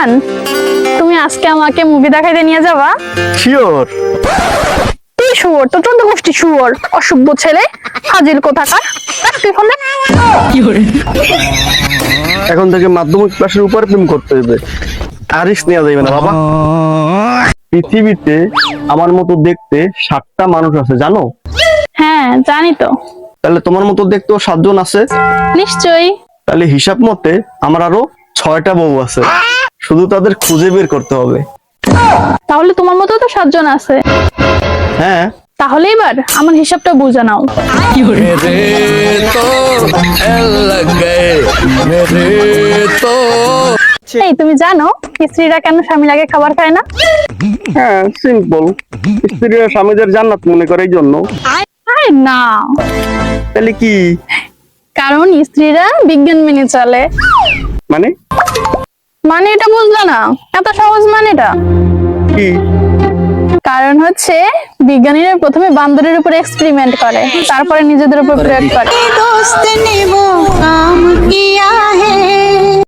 জান তুমি আজকে আমাকে মুভি দেখাইতে নিয়ে যাবা? শিওর তুই শুয়োর তো চোদ্দ গোষ্ঠী শুয়োর অসভ্য ছেলে হাজির কোথাকার? রাখ তুই ফোন রাখ। এখন থেকে মাধ্যমিক ক্লাসের উপর প্রেম করতে হবে আরিস নেওয়া যাবে না বাবা। পৃথিবীতে আমার মতো দেখতে সাতটা মানুষ আছে জানো? হ্যাঁ জানি তো। তাহলে তোমার মতো দেখতেও সাতজন আছে? নিশ্চয়ই। তাহলে হিসাব মতে আমার আরও ছয়টা বউ আছে। শুধু তাদের খুঁজে বের করতে হবে। তাহলে তোমার মতো তো সাতজন আছে। হ্যাঁ। তাহলে এবার আমার হিসাবটা বুঝে নাও। এই তুমি জানো স্ত্রীরা কেন স্বামী আগে খাবার খায় না? হ্যাঁ সিম্পল স্ত্রীরা স্বামীদের জান্নাত মনে করে এই জন্য। আয় না। তাহলে কি? কারণ স্ত্রীরা বিজ্ঞান মেনে চলে। মানে? মানে এটা না? এত সহজ মানে এটা কি? কারণ হচ্ছে বিজ্ঞানীরা প্রথমে বান্দরের উপর এক্সপেরিমেন্ট করে তারপরে নিজেদের উপর প্রয়োগ করে।